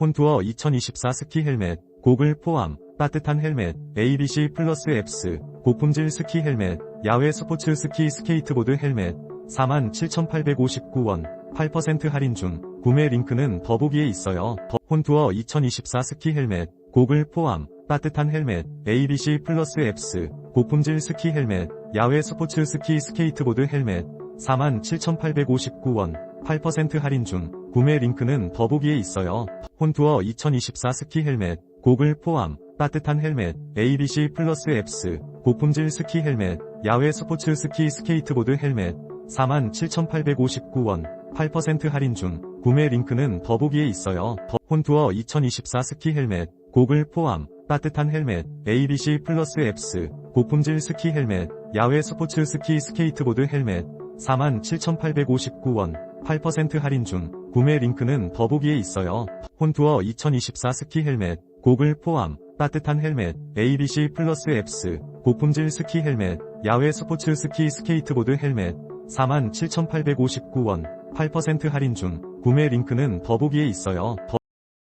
혼투어 2024 스키 헬멧, 고글 포함, 따뜻한 헬멧, ABC 플러스 앱스, 고품질 스키 헬멧, 야외 스포츠 스키 스케이트보드 헬멧, 47,859원, 8% 할인 중, 구매 링크는 더보기에 있어요. 더 혼투어 2024 스키 헬멧, 고글 포함, 따뜻한 헬멧, ABC 플러스 앱스, 고품질 스키 헬멧, 야외 스포츠 스키 스케이트보드 헬멧, 47,859원, 8% 할인 중, 구매 링크는 더보기에 있어요. 혼투어 2024 스키 헬멧, 고글 포함, 따뜻한 헬멧, ABC 플러스 앱스, 고품질 스키 헬멧, 야외 스포츠 스키 스케이트보드 헬멧, 47,859원, 8% 할인 중, 구매 링크는 더보기에 있어요. 더 혼투어 2024 스키 헬멧, 고글 포함, 따뜻한 헬멧, ABC 플러스 앱스, 고품질 스키 헬멧, 야외 스포츠 스키 스케이트보드 헬멧, 47,859원, 8% 할인 중, 구매 링크는 더보기에 있어요. 혼투어 2024 스키 헬멧, 고글 포함, 따뜻한 헬멧, ABC 플러스 앱스, 고품질 스키 헬멧, 야외 스포츠 스키 스케이트보드 헬멧, 47,859원, 8% 할인 중, 구매 링크는 더보기에 있어요. 더